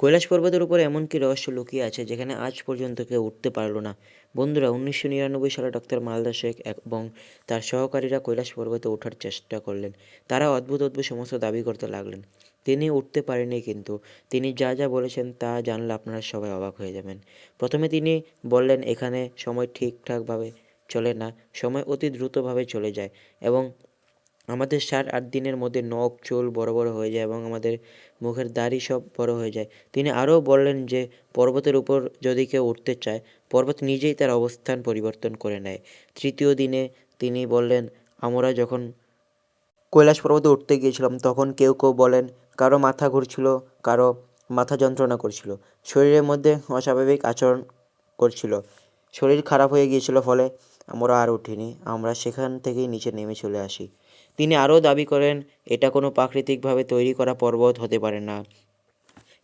কৈলাস পর্বতের উপরে এমন কি রহস্য লুকিয়ে আছে যেখানে আজ পর্যন্ত কেউ উঠতে পারল না। বন্ধুরা, উনিশশো নিরানব্বই সালে ডক্টর মালদা শেখ এবং তার সহকারীরা কৈলাস পর্বতে ওঠার চেষ্টা করলেন। তারা অদ্ভুত অদ্ভুত সমস্ত দাবি করতে লাগলেন। তিনি উঠতে পারেনি কিন্তু। তিনি যা যা বলেছেন তা জানলে আপনারা সবাই অবাক হয়ে যাবেন। প্রথমে তিনি বললেন, এখানে সময় ঠিকঠাকভাবে চলে না, সময় অতি দ্রুতভাবে চলে যায় এবং আমাদের সাত আট দিনের মধ্যে নখ, চুল বড় বড় হয়ে যায় এবং আমাদের মুখের দাড়ি সব বড় হয়ে যায়। তিনি আরও বললেন যে, পর্বতের উপর যদি কেউ উঠতে চায়, পর্বত নিজেই তার অবস্থান পরিবর্তন করে নেয়। তৃতীয় দিনে তিনি বললেন, আমরা যখন কৈলাস পর্বতে উঠতে গিয়েছিলাম, তখন কেউ কেউ বলেন, কারও মাথা ঘুরছিল, কারও মাথা যন্ত্রণা করছিল। শরীরের মধ্যে অস্বাভাবিক আচরণ করছিল। শরীর খারাপ হয়ে গিয়েছিল, ফলে আমরা আর উঠিনি। আমরা সেখান থেকেই নিচে নেমে চলে আসি। তিনি আরও দাবি করেন, এটা কোনো প্রাকৃতিকভাবে তৈরি করা পর্বত হতে পারে না।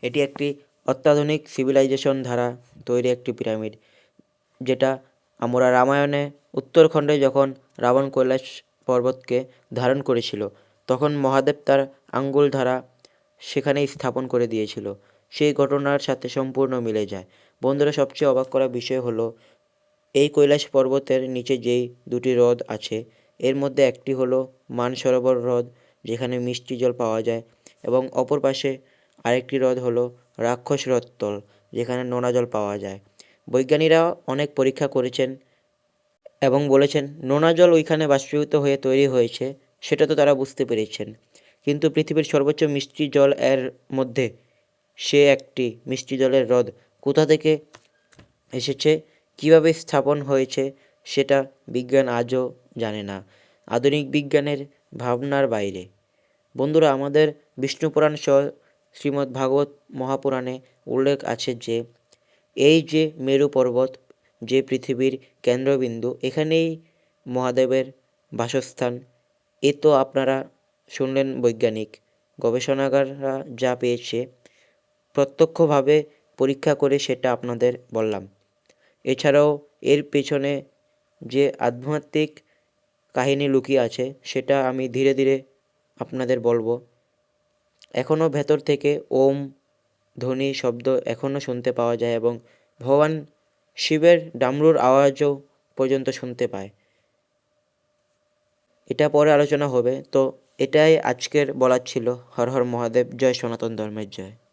এটি একটি অত্যাধুনিক সিভিলাইজেশন দ্বারা তৈরি একটি পিরামিড, যেটা আমরা রামায়ণে উত্তরখণ্ডে যখন রাবণ কৈলাস পর্বতকে ধারণ করেছিল, তখন মহাদেব তার আঙ্গুল ধারা সেখানেই স্থাপন করে দিয়েছিল। সেই ঘটনার সাথে সম্পূর্ণ মিলে যায়। বন্ধুরা, সবচেয়ে অবাক করা বিষয় হলো, এই কৈলাস পর্বতের নিচে যেই দুটি হ্রদ আছে এর মধ্যে একটি হলো মানসরোবর হ্রদ, যেখানে মিষ্টি জল পাওয়া যায়, এবং অপর পাশে আরেকটি হ্রদ হলো রাক্ষস হ্রদতল, যেখানে নোনা জল পাওয়া যায়। বৈজ্ঞানিকরা অনেক পরীক্ষা করেছেন এবং বলেছেন, নোনা জল ওইখানে বাষ্পীভূত হয়ে তৈরি হয়েছে, সেটা তো তারা বুঝতে পেরেছেন। কিন্তু পৃথিবীর সর্বোচ্চ মিষ্টি জল এর মধ্যে সে একটি মিষ্টি জলের হ্রদ কোথা থেকে এসেছে, কীভাবে স্থাপন হয়েছে সেটা বিজ্ঞান আজও জানে না। আধুনিক বিজ্ঞানের ভাবনার বাইরে। বন্ধুরা, আমাদের বিষ্ণু পুরাণ সহ শ্রীমদ্ ভাগবত মহাপুরাণে উল্লেখ আছে যে, এই যে মেরু পর্বত, যে পৃথিবীর কেন্দ্রবিন্দু, এখানেই মহাদেবের বাসস্থান, এ তো আপনারা শুনলেন বৈজ্ঞানিক। গবেষণাগাররা যা পেয়েছে, প্রত্যক্ষভাবে পরীক্ষা করে সেটা আপনাদের বললাম। এছাড়াও এর পেছনে যে আধ্যাত্মিক কাহিনী লুকিয়ে আছে, সেটা আমি ধীরে ধীরে আপনাদের বলব। এখনও ভেতর থেকে ওম, ধ্বনি শব্দ এখনও শুনতে পাওয়া যায় এবং ভগবান শিবের ডামরুর আওয়াজও পর্যন্ত শুনতে পায়। এটা পরে আলোচনা হবে। তো এটাই আজকের বলার ছিল। হর হর মহাদেব, জয় সনাতন ধর্মের জয়।